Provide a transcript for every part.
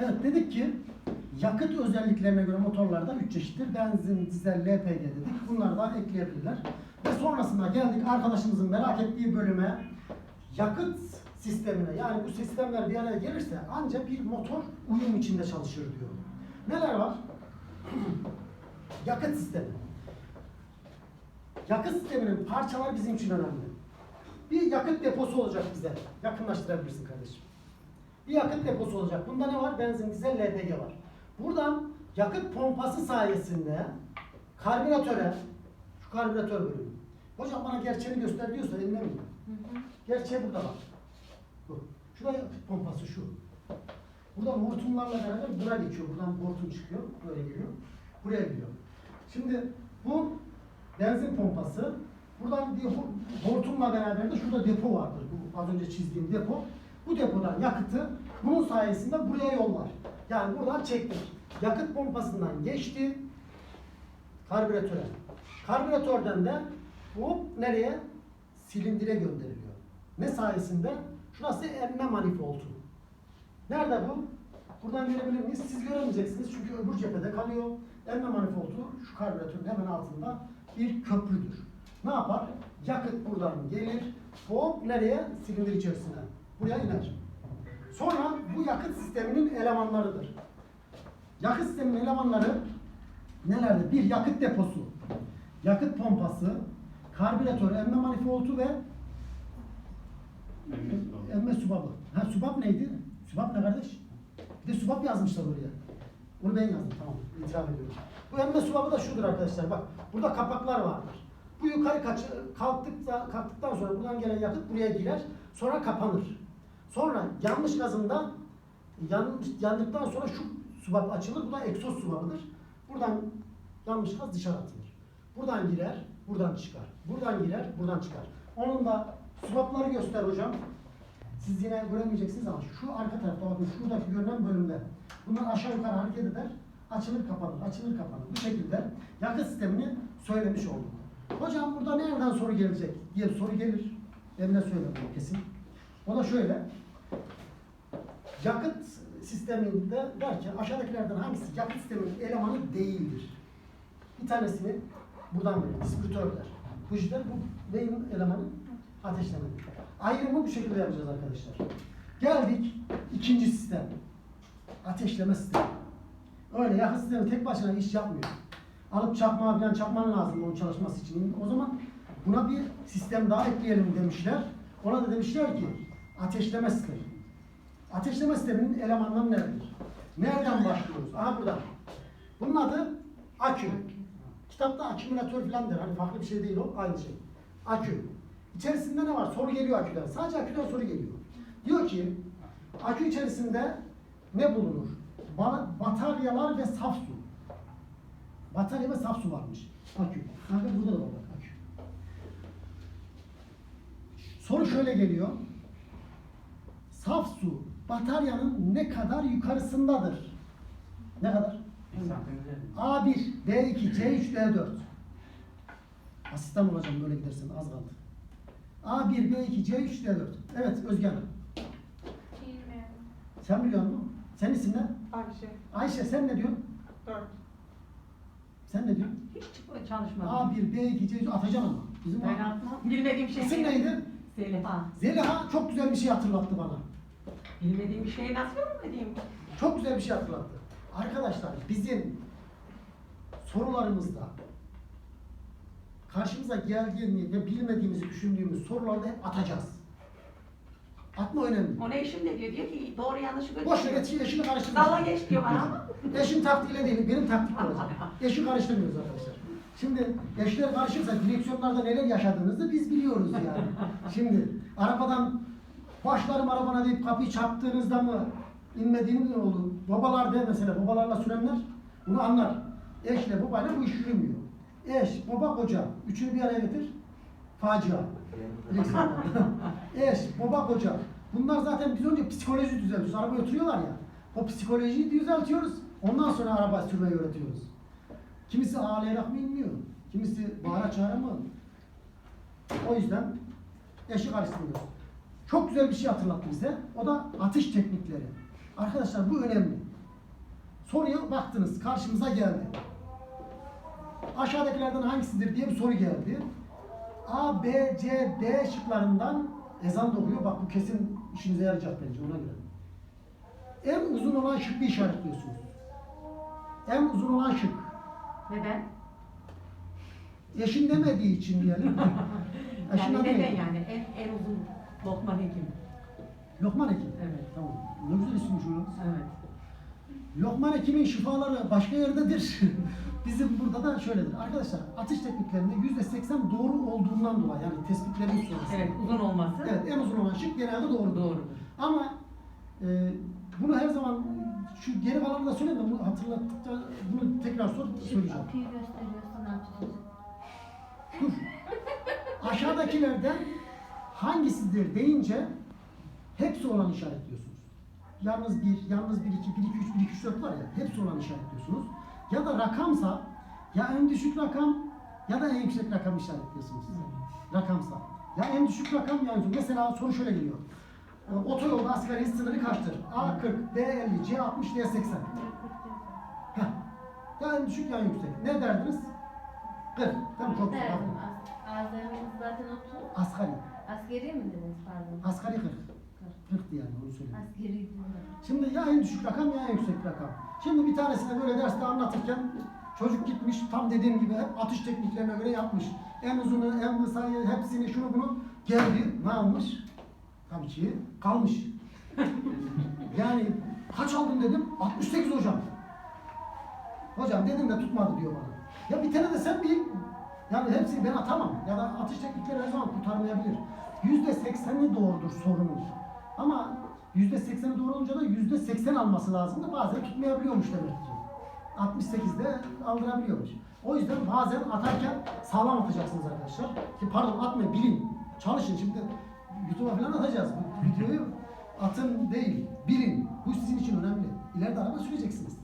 Evet dedik ki yakıt özelliklerine göre motorlarda 3 çeşittir. Benzin, dizel, LPG dedik. Bunları da ekleyebilirler. Ve sonrasında geldik arkadaşımızın merak ettiği bölüme yakıt sistemine yani bu sistemler bir araya gelirse ancak bir motor uyum içinde çalışır diyor. Neler var? yakıt sistemi. Yakıt sisteminin parçalar bizim için önemli. Bir yakıt deposu olacak bize. Yakınlaştırabilirsin kardeşim. Bir yakıt deposu olacak. Bunda ne var? Benzin, dizel, LPG var. Buradan yakıt pompası sayesinde karbüratöre, şu karbüratör bölümü. Hocam bana gerçeğini göster diyorsa eline mi? Gerçeği burada bak. Bu. Şurada yakıt pompası şu. Buradan hortumlarla beraber bura geçiyor. Buradan hortum çıkıyor. Böyle geliyor. Buraya gidiyor. Şimdi bu benzin pompası. Buradan bir ho- hortumla beraber de şurada depo vardır. Bu az önce çizdiğim depo. Bu depodan yakıtı bunun sayesinde buraya yollar. Yani buradan çektik. Yakıt pompasından geçti karbüratöre. Karbüratörden de hop nereye? Silindire gönderiliyor. Ne sayesinde? Şurası emme manifoldu. Nerede bu? Buradan görebilir miyiz? Siz göremeyeceksiniz çünkü öbür cephede kalıyor. Emme manifoldu şu karbüratörün hemen altında bir köprüdür. Ne yapar? Yakıt buradan gelir, hop nereye? Silindir içerisine. Buraya iner. Sonra bu yakıt sisteminin elemanlarıdır. Yakıt sisteminin elemanları nelerdir? Bir yakıt deposu, yakıt pompası, karbüratör, emme manifoldu ve emme subabı. Ha subab neydi? Subab ne kardeş? Bir de subab yazmışlar oraya. Onu ben yazdım tamam. İtiraf ediyorum. Bu emme subabı da şudur arkadaşlar. Bak burada kapaklar vardır. Bu yukarı kaç, kalktıkta, kalktıktan sonra buradan gelen yakıt buraya girer. Sonra kapanır. Sonra yanlış gazında yanmış, yandıktan sonra şu subap açılır. Bu da egzoz subabıdır. Buradan yanmış gaz dışarı atılır. Buradan girer, buradan çıkar. Buradan girer, buradan çıkar. Onun da subapları göster hocam. Siz yine göremeyeceksiniz ama şu arka tarafta bakın şuradaki görünen bölümde. Bunlar aşağı yukarı hareket eder. Açılır kapanır, açılır kapanır. Bu şekilde yakıt sistemini söylemiş olduk. Hocam burada nereden soru gelecek diye soru gelir. Emre söylüyor bunu kesin. O da şöyle. Yakıt sisteminde derken aşağıdakilerden hangisi yakıt sisteminin elemanı değildir? Bir tanesini buradan verir. Distribütörler. İşte bu neyin elemanı? Ateşleme. Ayrımı bu şekilde yapacağız arkadaşlar. Geldik ikinci sistem. Ateşleme sistemi. Öyle yakıt sistemi tek başına iş yapmıyor. Alıp çakmağı falan çakman lazım onun çalışması için. O zaman buna bir sistem daha ekleyelim demişler. Ona da demişler ki ateşleme sistemi. Ateşleme sisteminin elemanları nelerdir? Nereden başlıyoruz? Aha buradan. Bunun adı akü. Kitapta akümülatör falan der. Hani farklı bir şey değil o. Aynı şey. Akü. İçerisinde ne var? Soru geliyor aküden. Sadece aküden soru geliyor. Diyor ki akü içerisinde ne bulunur? Ba- Bataryalar ve saf su. Batarya ve saf su varmış. Akü. Kanka burada da var akü. Soru şöyle geliyor. Saf su bataryanın ne kadar yukarısındadır? Ne kadar? A1, B2, C3, D4. Asistan olacağım böyle gidersen az kaldı. A1, B2, C3, D4. Evet Özge Hanım. Bilmiyorum. Sen biliyor musun? Senin isim ne? Ayşe. Ayşe sen ne diyorsun? Dört. Sen ne diyorsun? Hiç çalışmadım. A1, B2, C3 atacaksın ama. Bizim Ben atmam. Bilmediğim şey. İsim neydi? Zeliha. Zeliha çok güzel bir şey hatırlattı bana. Bilmediğim bir şeyi nasıl bilmediğim? Çok güzel bir şey hatırlattı. Arkadaşlar bizim sorularımızda karşımıza geldiğini ve bilmediğimizi düşündüğümüz sorularda hep atacağız. Atma önemli. Ona eşim de diyor, diyor ki doğru yanlışı götürüyor. Boş ver eşini, eşini karıştırma. Dalga geç diyor bana ama. Eşin taktiğiyle değil, benim taktik olacak. Eşi karıştırmıyoruz arkadaşlar. Şimdi eşler karışırsa direksiyonlarda neler yaşadığınızı biz biliyoruz yani. Şimdi arabadan başlarım arabana deyip kapıyı çarptığınızda mı inmediğiniz ne oldu? Babalar de mesela babalarla sürenler bunu anlar. Eşle babayla bu iş yürümüyor. Eş, baba, koca. Üçünü bir araya getir. Facia. Eş, baba, koca. Bunlar zaten biz önce psikoloji düzeltiyoruz. Araba götürüyorlar ya. O psikolojiyi düzeltiyoruz. Ondan sonra araba sürmeyi öğretiyoruz. Kimisi ağlayarak mı inmiyor? Kimisi bağıra çağıra mı? O yüzden eşi karıştırmıyoruz. Çok güzel bir şey hatırlattı bize. O da atış teknikleri. Arkadaşlar bu önemli. Soruya baktınız, karşımıza geldi. Aşağıdakilerden hangisidir diye bir soru geldi. A, B, C, D şıklarından ezan dokuyor. Bak bu kesin işinize yarayacak bence ona göre. En uzun olan şıkkı işaretliyorsunuz. En uzun olan şık. Neden? Eşin demediği için diyelim. Eşin Yani adı neden yani? En, en uzun Lokman Hekim. Lokman Hekim. Evet. Tamam. Ne güzel isimmiş o. Evet. Lokman Hekim'in şifaları başka yerdedir. Bizim burada da şöyledir. Arkadaşlar atış tekniklerinde %80 doğru olduğundan dolayı yani tespitlerin sonrası. Evet, uzun olması Evet, en uzun olan şık genelde doğrudur. doğrudur. Ama e, bunu her zaman şu geri kalanı da söyleyeyim de bunu hatırlattıkça bunu tekrar sor söyleyeceğim. Akıyı gösteriyorsun artık. Dur. Aşağıdakilerden hangisidir deyince hepsi olan işaretliyorsunuz. Yalnız bir, yalnız bir, iki, bir, iki, üç, bir, iki, üç, dört var ya hepsi olan işaretliyorsunuz. Ya da rakamsa ya en düşük rakam ya da en yüksek rakam işaretliyorsunuz. Rakamsa. Ya en düşük rakam ya en yüksek. Mesela soru şöyle geliyor. E, Otoyolda asgari hız sınırı kaçtır? A 40, B 50, C 60, D 80. Heh. Ya en düşük ya en yüksek. Ne derdiniz? 40. Tamam çok güzel. Derdim. Zaten 30. Asgari. Askeri mi dediniz pardon? Asgari 40. 40 yani onu söyleyeyim. Askeri. Şimdi ya en düşük rakam ya en yüksek rakam. Şimdi bir tanesini böyle derste anlatırken çocuk gitmiş tam dediğim gibi hep atış tekniklerine göre yapmış. En uzunu, en kısayı, hepsini şunu bunu geldi. Ne almış? Tabii ki kalmış. yani kaç aldın dedim? 68 hocam. Hocam dedim de tutmadı diyor bana. Ya bir tane de sen bil. Yani hepsini ben atamam. Ya da atış teknikleri her zaman kurtarmayabilir. Yüzde sekseni doğrudur sorunun. Ama yüzde sekseni doğru olunca da yüzde seksen alması lazımdı. Bazen tutmayabiliyormuş demek ki. 68'de aldırabiliyormuş. O yüzden bazen atarken sağlam atacaksınız arkadaşlar. Ki pardon atmayın bilin. Çalışın şimdi YouTube'a falan atacağız. Bu videoyu atın değil, bilin. Bu sizin için önemli. İleride araba süreceksiniz.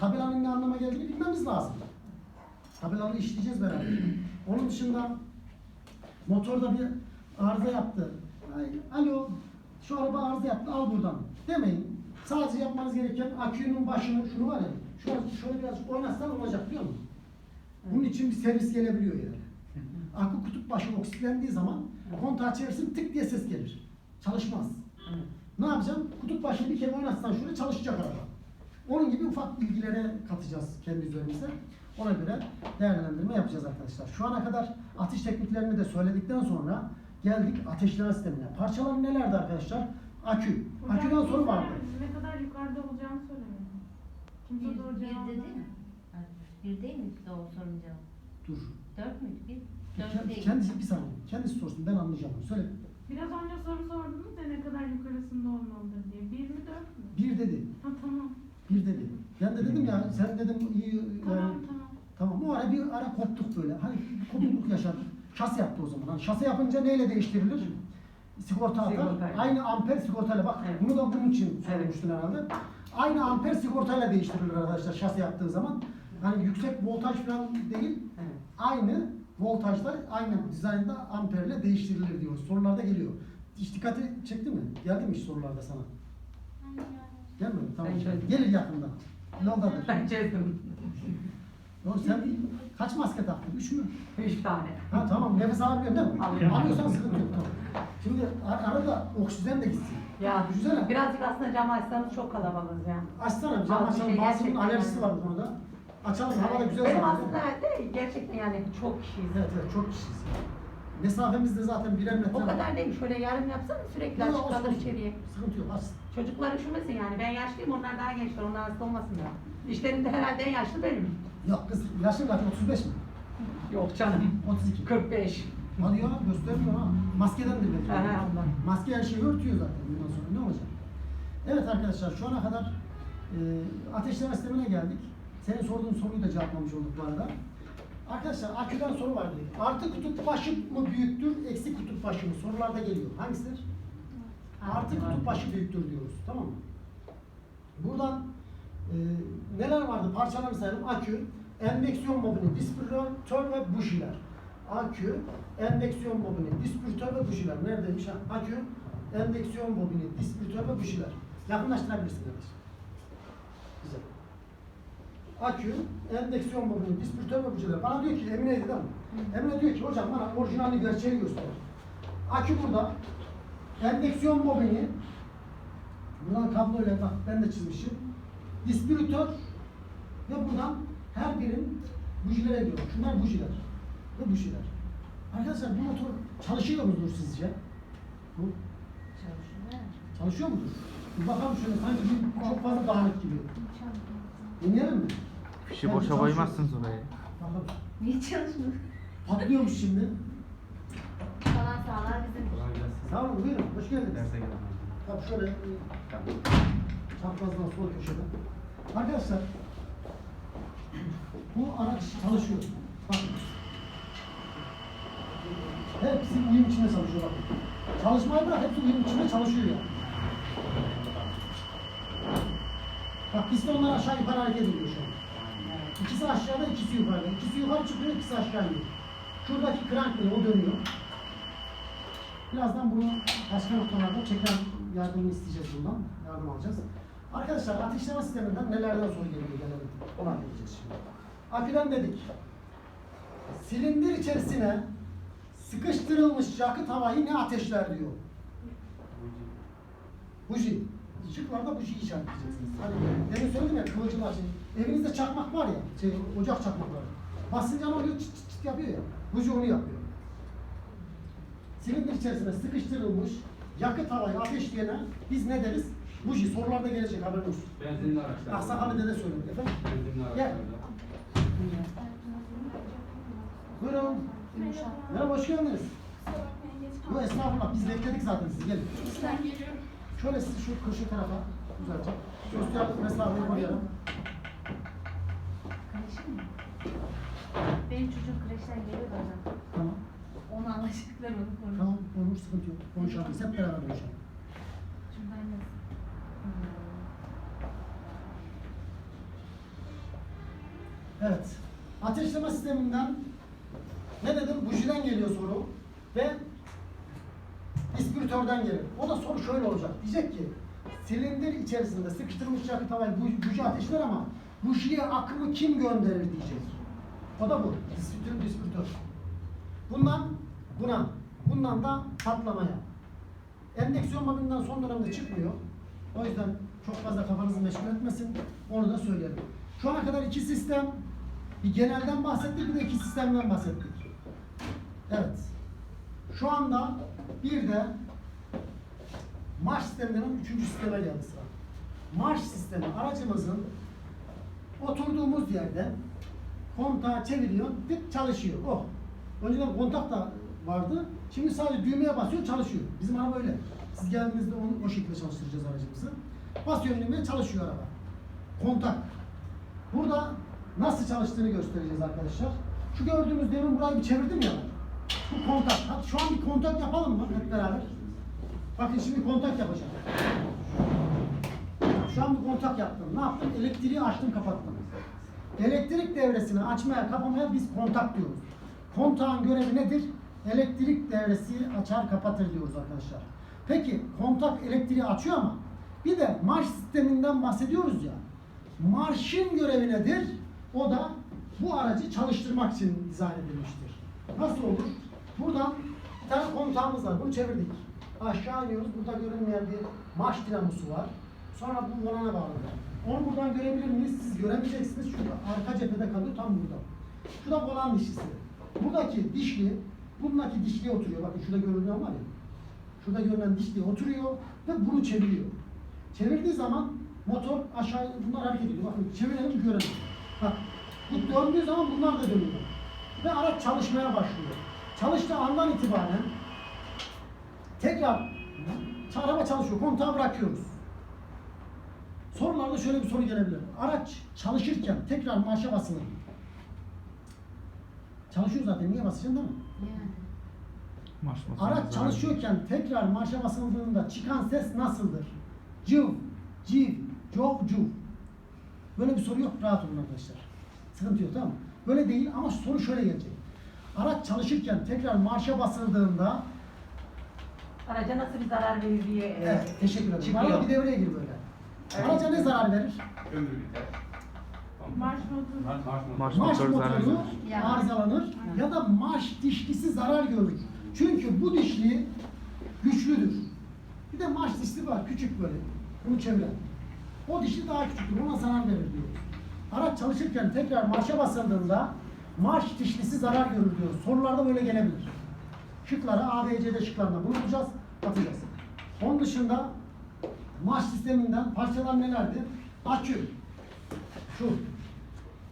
Tabelanın ne anlama geldiğini bilmemiz lazım. Tabelaları işleyeceğiz beraber. Onun dışında motorda bir arıza yaptı. Alo, şu araba arıza yaptı, al buradan. Demeyin. Sadece yapmanız gereken akünün başını, şunu var ya, şöyle, şöyle biraz oynatsan olacak biliyor musun? Bunun için bir servis gelebiliyor yani. Akü kutup başı oksitlendiği zaman kontağı çevirsin tık diye ses gelir. Çalışmaz. Ne yapacaksın? Kutup başını bir kere oynatsan şöyle çalışacak araba. Onun gibi ufak bilgilere katacağız kendi üzerimize. Ona göre değerlendirme yapacağız arkadaşlar. Şu ana kadar atış tekniklerini de söyledikten sonra geldik ateşleme sistemine. Parçalar nelerdi arkadaşlar? Akü. Aküden soru vardı. Ne kadar yukarıda olacağını söylemedim. Bir, Kimse doğru bir cevap dedi mi? vermedi. Hayır, Bir değil mi doğru sorun cevap? Dur. Dört müydü? Bir. Dört Kendi- değil. Kendisi bir saniye. Kendisi sorsun ben anlayacağım. Söyle. Biraz önce soru sordunuz ya ne kadar yukarısında olmalıdır diye. Bir mi dört mü? Bir dedi. Ha tamam. Bir dedi. Ben de dedim ya sen dedim iyi Tamam yani tamam. Tamam bu ara bir ara koptuk böyle. Hani kopukluk yaşadık. Şase yaptı o zaman. Hani şase yapınca neyle değiştirilir? Sigorta atar. Sigortayla. Aynı amper sigortayla bak. Evet. Bunu da bunun için Evet. sormuştun herhalde. Aynı amper sigortayla değiştirilir arkadaşlar şase yaptığı zaman. Hani yüksek voltaj falan değil. Evet. Aynı voltajda aynı dizaynda amperle değiştirilir diyor. Sorularda geliyor. Hiç dikkati çekti mi? Geldi mi hiç sorularda sana? Gelmedi? Tamam. Ben çözdüm. Gelir yakında. Yoldadır. Ben çözdüm. Doğru sen kaç maske taktın? Üç mü? Üç tane. Ha tamam nefes alabiliyorsun değil mi? Alıyorum. Alıyorsan sıkıntı yok tamam. Şimdi ar- arada oksijen de gitsin. Ya Düşünsene. birazcık aslında cam açsanız çok kalabalığız ya. Açsana cam Az bir açalım. şey gerçekten alerjisi yani. var bu konuda. Açalım hava da güzel Benim zaten. aslında de gerçekten yani çok kişiyiz. Evet evet çok kişiyiz. Mesafemiz de zaten birer metre. O kadar değil. Şöyle yarım yapsana sürekli Yok, açık olsun, kalır olsun. içeriye. Sıkıntı yok aç. Çocuklar üşümesin yani. Ben yaşlıyım onlar daha gençler. Onlar hasta olmasınlar. İşlerinde herhalde en yaşlı benim. Yok kız yaşın kaç? 35 mi? Yok canım. 32. 45. Hadi ya göstermiyor ha. Maskedendir belki. Aha, ondan. Maske her şeyi örtüyor zaten bundan sonra ne olacak? Evet arkadaşlar şu ana kadar e, ateşleme sistemine geldik. Senin sorduğun soruyu da cevaplamış olduk bu arada. Arkadaşlar aküden soru var dedik. Artı kutup başı mı büyüktür, eksi kutup başı mı? Sorularda geliyor. Hangisidir? Artı kutup başı büyüktür diyoruz. Tamam mı? Buradan e, neler vardı? Parçalarını sayalım. Akü, endeksiyon bobini, distribütör ve bujiler. Akü, endeksiyon bobini, distribütör ve bujiler. Neredeymiş? Ha? Akü, endeksiyon bobini, distribütör ve bujiler. Yakınlaştırabilirsin kardeşim. Akü, endeksiyon bobini, distribütör bujiler. Bana diyor ki Emine'ydi değil mi? Emine diyor ki hocam bana orijinalini gerçeği göster. Akü burada. Endeksiyon bobini. Buradan kabloyla bak ben de çizmişim. Distribütör ve buradan her birin bujilere gidiyor. Şunlar bujiler. Ve bujiler. Arkadaşlar bu motor çalışıyor mudur sizce? Bu Çalışıyor. çalışıyor mudur? Bir bakalım şöyle sanki bir, çok fazla dağınık gibi. Dinleyelim mi? Fişi boşa koymazsınız oraya. Bakalım. Niye çalışmıyor? Patlıyormuş şimdi. Falan sağlar bizim. Sağ olun buyurun. Hoş geldiniz. Derse gelin. Tabii şöyle e, çaprazdan sol köşede. Arkadaşlar bu araç çalışıyor. Bakın. Hepsi uyum içinde çalışıyor bakın. Çalışmayı bırak hepsi uyum içinde çalışıyor yani. Bak pistonlar aşağı yukarı hareket ediyor şu an. İkisi aşağıda, ikisi yukarıda. İkisi yukarı çıkıyor, ikisi aşağı iniyor. Şuradaki krank o dönüyor. Birazdan bunu başka noktalarda tekrar yardımını isteyeceğiz bundan. Yardım alacağız. Arkadaşlar ateşleme sisteminden nelerden soru geliyor gelelim. Ona geleceğiz şimdi. Aküden dedik. Silindir içerisine sıkıştırılmış yakıt havayı ne ateşler diyor. Buji. Şıklarda buji işaretleyeceksiniz. Hani demin söyledim ya kıvılcımlar şey. Evinizde çakmak var ya, şey, ocak çakmakları. Basınca ne oluyor? Çıt çıt çıt yapıyor ya. Buji onu yapıyor. Silindir içerisine sıkıştırılmış yakıt havayı ateşleyene biz ne deriz? Buji. Sorularda gelecek haberin olsun. Benzinli araçlar. Aksakallı dede söylüyor efendim. Benzinli Gel. araçlarda. Buyurun. Merhaba hoş geldiniz. Yok estağfurullah biz bekledik zaten sizi gelin. Şöyle sizi şu köşe tarafa güzelce. Sosyal mesafeyi koruyalım. Benim çocuğum kreşten geliyor da hocam. Tamam. Onu anlaştıklar onu konuş. Tamam olur sıkıntı yok. Konuşalım. Hep beraber konuşalım. Da. Evet. Ateşleme sisteminden ne dedim? Bujiden geliyor soru ve distribütörden gelir. O da soru şöyle olacak. Diyecek ki silindir içerisinde sıkıştırılmış yakıt havayı bu- buji ateşler ama bujiye akımı kim gönderir diyecek. O da bu. Distribütör, distribütör. Bundan buna, bundan da patlamaya. Endeksiyon mobilinden son dönemde çıkmıyor. O yüzden çok fazla kafanızı meşgul etmesin. Onu da söyleyelim. Şu ana kadar iki sistem, bir genelden bahsettik bir de iki sistemden bahsettik. Evet. Şu anda bir de marş sisteminden üçüncü sisteme geldi sıra. Marş sistemi aracımızın oturduğumuz yerde kontağı çeviriyor, tık çalışıyor. Oh. Önceden kontak da vardı. Şimdi sadece düğmeye basıyor, çalışıyor. Bizim araba öyle. Siz geldiğinizde onu o şekilde çalıştıracağız aracımızı. Basıyor düğmeye, çalışıyor araba. Kontak. Burada nasıl çalıştığını göstereceğiz arkadaşlar. Şu gördüğünüz demin burayı bir çevirdim ya. Bu kontak. Hadi şu an bir kontak yapalım mı hep beraber? Bakın şimdi kontak yapacağım. Şu an bir kontak yaptım. Ne yaptım? Elektriği açtım kapattım. Elektrik devresini açmaya kapamaya biz kontak diyoruz. Kontağın görevi nedir? Elektrik devresi açar kapatır diyoruz arkadaşlar. Peki kontak elektriği açıyor ama bir de marş sisteminden bahsediyoruz ya. Marşın görevi nedir? O da bu aracı çalıştırmak için dizayn edilmiştir. Nasıl olur? Buradan bir tane kontağımız var. Bunu çevirdik. Aşağı iniyoruz. Burada görünmeyen bir marş dinamosu var. Sonra bu volana bağlı. Onu buradan görebilir miyiz? Siz göremeyeceksiniz çünkü arka cephede kalıyor tam burada. Şu da volan dişlisi. Buradaki dişli, bundaki dişliye oturuyor. Bakın şurada görünen var ya. Şurada görünen dişliye oturuyor ve bunu çeviriyor. Çevirdiği zaman motor aşağı bunlar hareket ediyor. Bakın çevirelim görelim. Bak bu döndüğü zaman bunlar da dönüyor. Ve araç çalışmaya başlıyor. Çalıştığı andan itibaren tekrar araba çalışıyor. Kontağı bırakıyoruz. Sorularda şöyle bir soru gelebilir. Araç çalışırken tekrar marşa basılır. Çalışıyor zaten. Niye basacaksın değil mi? Yani. Marş. Araç çalışıyorken tekrar marşa basıldığında çıkan ses nasıldır? Cıv, civ, cov, cuv. Böyle bir soru yok. Rahat olun arkadaşlar. Sıkıntı yok tamam mı? Böyle değil ama soru şöyle gelecek. Araç çalışırken tekrar marşa basıldığında Araca nasıl bir zarar verir diye. e, Evet, teşekkür ederim. Çıkıyor. Arada bir devreye gir böyle. Araca ne zarar verir? Ömrü biter. Marş motoru. Marş, motoru. Marş motoru arızalanır ya da marş dişlisi zarar görür. Çünkü bu dişli güçlüdür. Bir de marş dişli var küçük böyle. Bunu çeviren. O dişli daha küçüktür. Ona zarar verir diyor. Araç çalışırken tekrar marşa basıldığında marş dişlisi zarar görür diyor. Sorularda böyle gelebilir. Şıkları A, B, C'de şıklarında bunu bulacağız, atacağız. Onun dışında marş sisteminden parçalar nelerdi? Akü, şu,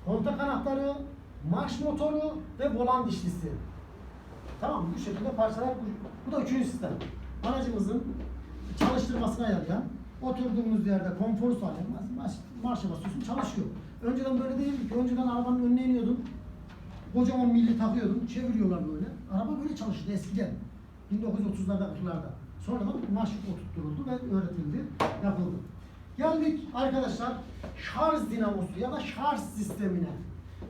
kontak anahtarı, marş motoru ve volan dişlisi. Tamam? Bu şekilde parçalar bu, da üçüncü sistem. Aracımızın çalıştırmasına yarayan, oturduğumuz yerde konforu sağlayan marş, marşa basıyorsun çalışıyor. Önceden böyle değildi ki. Önceden arabanın önüne iniyordun. Kocaman milli takıyordun. Çeviriyorlar böyle. Araba böyle çalışırdı eskiden. 1930'larda 40'larda. Sonradan marş oturtturuldu ve öğretildi, yapıldı. Geldik arkadaşlar şarj dinamosu ya da şarj sistemine.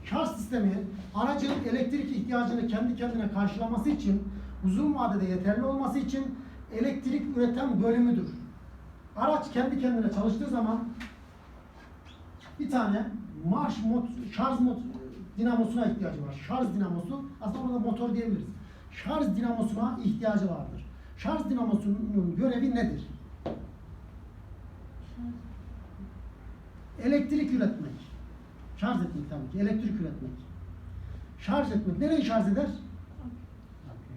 Şarj sistemi aracın elektrik ihtiyacını kendi kendine karşılaması için uzun vadede yeterli olması için elektrik üreten bölümüdür. Araç kendi kendine çalıştığı zaman bir tane marş mot şarj mot dinamosuna ihtiyacı var. Şarj dinamosu aslında orada motor diyebiliriz. Şarj dinamosuna ihtiyacı vardır. Şarj dinamosunun görevi nedir? Elektrik üretmek. Şarj etmek tabii ki. Elektrik üretmek. Şarj etmek. Nereyi şarj eder?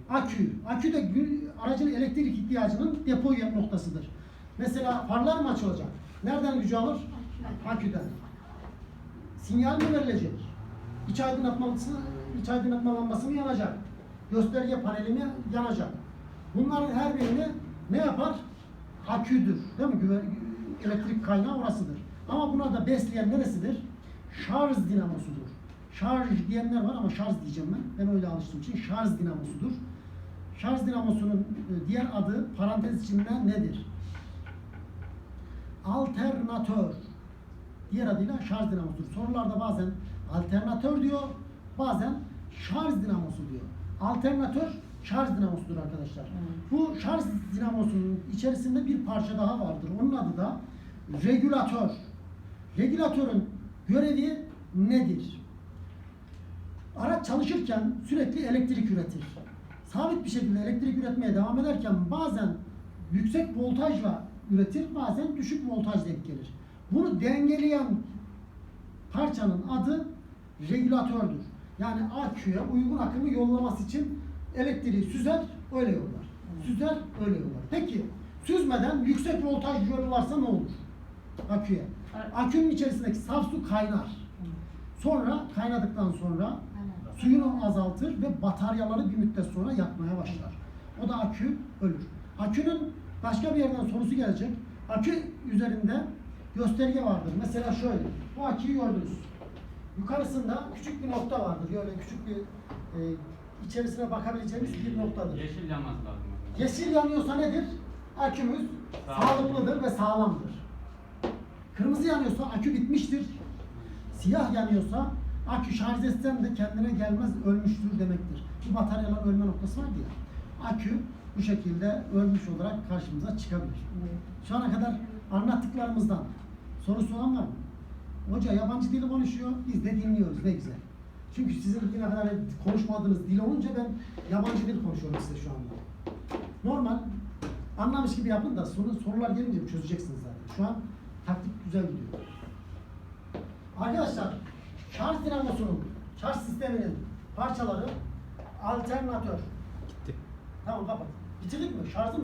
Akü. Akü de aracın elektrik ihtiyacının depo noktasıdır. Mesela farlar mı açılacak? Nereden gücü alır? Aküden. Sinyal mi verilecek? İç aydınlatması, iç aydınlatma lambası mı yanacak? Gösterge paneli mi yanacak? Bunların her birini ne yapar? Aküdür. Değil mi? Güve- Elektrik kaynağı orasıdır. Ama buna da besleyen neresidir? Şarj dinamosudur. Şarj diyenler var ama şarj diyeceğim ben. Ben öyle alıştığım için şarj dinamosudur. Şarj dinamosunun e, diğer adı parantez içinde nedir? Alternatör. Diğer adıyla şarj dinamosudur. Sorularda bazen alternatör diyor, bazen şarj dinamosu diyor. Alternatör şarj dinamosudur arkadaşlar. Bu şarj dinamosunun içerisinde bir parça daha vardır. Onun adı da regülatör. Regülatörün görevi nedir? Araç çalışırken sürekli elektrik üretir. Sabit bir şekilde elektrik üretmeye devam ederken bazen yüksek voltajla üretir, bazen düşük voltaj denk gelir. Bunu dengeleyen parçanın adı regülatördür. Yani aküye uygun akımı yollaması için elektriği süzer, öyle yollar. Süzer, öyle yollar. Peki, süzmeden yüksek voltaj yollarsa ne olur? Aküye. Akünün içerisindeki saf su kaynar. Sonra kaynadıktan sonra suyunu azaltır ve bataryaları bir müddet sonra yakmaya başlar. O da akü ölür. Akünün başka bir yerden sorusu gelecek. Akü üzerinde gösterge vardır. Mesela şöyle. Bu aküyü gördünüz. Yukarısında küçük bir nokta vardır. Böyle küçük bir e, içerisine bakabileceğimiz bir noktadır. Yeşil yanması lazım. Yeşil yanıyorsa nedir? Akümüz Sağlam. sağlıklıdır ve sağlamdır. Kırmızı yanıyorsa akü bitmiştir. Siyah yanıyorsa akü şarj etsem de kendine gelmez ölmüştür demektir. Bu bataryalar ölme noktası var ya. Akü bu şekilde ölmüş olarak karşımıza çıkabilir. Şu ana kadar anlattıklarımızdan sorusu olan var mı? Hoca yabancı dili konuşuyor, biz de dinliyoruz ne güzel. Çünkü sizin bugüne kadar konuşmadığınız dil olunca ben yabancı dil konuşuyorum size şu anda. Normal anlamış gibi yapın da soru, sorular gelince çözeceksiniz zaten. Şu an taktik güzel gidiyor. Arkadaşlar şarj dinamosunun, şarj sisteminin parçaları alternatör. Gitti. Tamam kapat. Bitirdik mi? Şarjı mı?